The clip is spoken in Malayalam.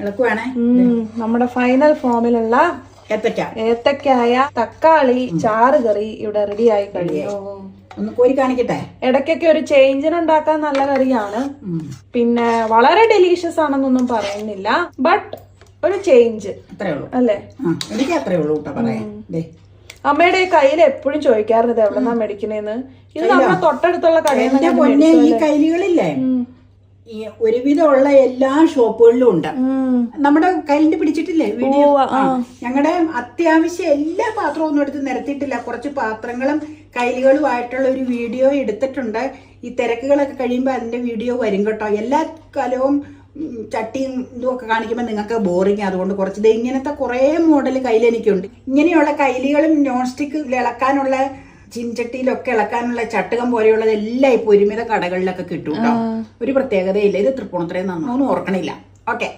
ഇളക്കുവാണേ? നമ്മുടെ ഫൈനൽ ഫോമിലുള്ള ഏത്തക്ക. ഏത്തക്കായ തക്കാളി ചാറ് കറി ഇവിടെ റെഡി ആയി കഴിഞ്ഞു. ഒന്ന് കോരി കാണിക്കട്ടെ? ഇടയ്ക്കൊക്കെ ഒരു ചേഞ്ചിന് ഉണ്ടാക്കാൻ നല്ല കറിയാണ്. പിന്നെ വളരെ ഡെലീഷ്യസ് ആണെന്നൊന്നും പറയുന്നില്ല. ബട്ട് ഒരു ചേഞ്ച് അത്രേ ഉള്ളൂ. അല്ലേ? എനിക്ക് അത്രേ ഉള്ളൂ കേട്ടോ പറയാൻ. ദേ. അമ്മയുടെ കയ്യിൽ എപ്പോഴും ചോദിക്കാറുണ്ട് എവിടെന്നാ മേടിക്കണേന്ന്? ഇത് നമ്മുടെ തൊട്ടടുത്തുള്ള കടയിൽ പൊന്നെ ഈ ഈ ഒരുവിധമുള്ള എല്ലാ ഷോപ്പുകളിലും ഉണ്ട്. നമ്മുടെ കയ്യിലിന്റെ പിടിച്ചിട്ടില്ലേ? വീഡിയോ? ഞങ്ങളുടെ അത്യാവശ്യം എല്ലാ പാത്രവും ഒന്നും എടുത്ത് നിരത്തിയിട്ടില്ല. കുറച്ച് പാത്രങ്ങളും കൈലുകളുമായിട്ടുള്ള ഒരു വീഡിയോ എടുത്തിട്ടുണ്ട്. ഈ തിരക്കുകളൊക്കെ കഴിയുമ്പോൾ അതിന്റെ വീഡിയോ വരും കേട്ടോ. എല്ലാ കാലവും ചട്ടിയും ഇതും ഒക്കെ കാണിക്കുമ്പോൾ നിങ്ങൾക്ക് ബോറിങ് അതുകൊണ്ട് കുറച്ച് ഇങ്ങനത്തെ കുറേ മോഡൽ കയ്യിൽ എനിക്കുണ്ട് ഇങ്ങനെയുള്ള കൈലികളും നോൺ സ്റ്റിക്ക് ഇളക്കാനുള്ള ചിൻചട്ടിയിലൊക്കെ ഇളക്കാനുള്ള ചട്ടകം പോലെയുള്ളത് എല്ലാം ഇപ്പോൾ ഒരുമിത കടകളിലൊക്കെ കിട്ടും കേട്ടോ ഒരു പ്രത്യേകതയില്ല. ഇത് തൃപ്പൂണിത്രയും നിന്നൊന്നും ഓർക്കണില്ല. ഓക്കെ.